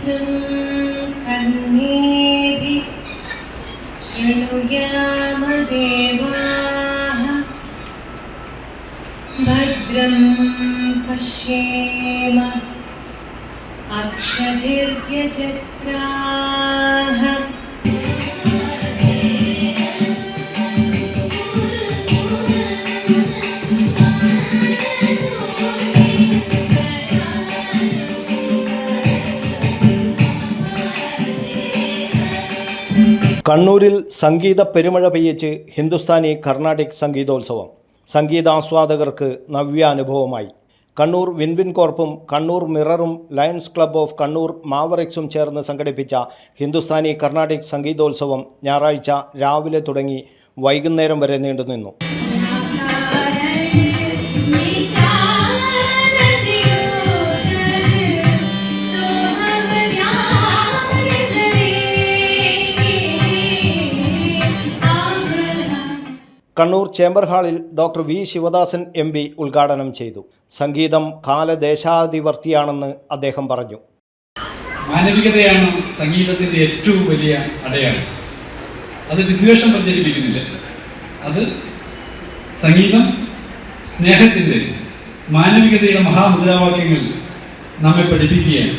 भद्रं कर्णेभिः शृणुयाम देवाः भद्रं पश्येम अक्षभिर्यजत्राः കണ്ണൂരിൽ സംഗീത പെരുമഴ പെയ്യിച്ച് ഹിന്ദുസ്ഥാനി കർണാടിക് സംഗീതോത്സവം. സംഗീതാസ്വാദകർക്ക് നവ്യാനുഭവമായി. കണ്ണൂർ വിൻവിൻ കോർപ്പും കണ്ണൂർ മിററും ലയൺസ് ക്ലബ്ബ് ഓഫ് കണ്ണൂർ മാവറിക്സും ചേർന്ന് സംഘടിപ്പിച്ച ഹിന്ദുസ്ഥാനി കർണാടിക് സംഗീതോത്സവം ഞായറാഴ്ച രാവിലെ തുടങ്ങി വൈകുന്നേരം വരെ നീണ്ടുനിന്നു. കണ്ണൂർ ചേംബർ ഹാളിൽ doctor V Sivadasan M P ഉദ്ഘാടനം ചെയ്തു. സംഗീതം കാലദേശാധിവർത്തിയാണെന്ന് അദ്ദേഹം പറഞ്ഞു. മാനവികതയാണ് സംഗീതത്തിന്റെ ഏറ്റവും വലിയ അടയാളം. അത് വിദ്വേഷം പ്രചരിപ്പിക്കുന്നില്ല. അത് സംഗീതം സ്നേഹത്തിന്റെ മാനവികതയുടെ മഹാമുദ്രാവാക്യങ്ങൾ നമ്മെ പഠിപ്പിക്കുകയാണ്.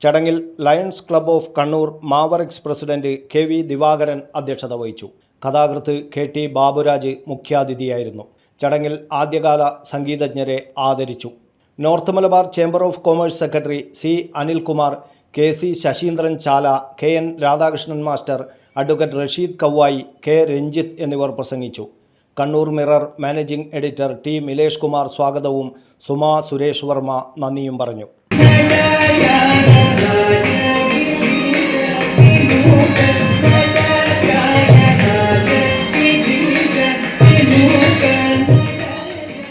ചടങ്ങിൽ lions club of Kannur mavericks president K V Divakaran അധ്യക്ഷത വഹിച്ചു. കഥാകൃത്ത് കെ ടി ബാബുരാജ് മുഖ്യാതിഥിയായിരുന്നു. ചടങ്ങിൽ ആദ്യകാല സംഗീതജ്ഞരെ ആദരിച്ചു. North Malabar chamber of commerce secretary C Anilkumar K C Sasheendran Chala K N Radhakrishnan master advocate Rasheed Kavayi K Ranjith എന്നിവർ പ്രസംഗിച്ചു. Kannur mirror managing editor T Milesh Kumar സ്വാഗതവും സുമാ സുരേഷ് വർമ്മ നന്ദിയും പറഞ്ഞു.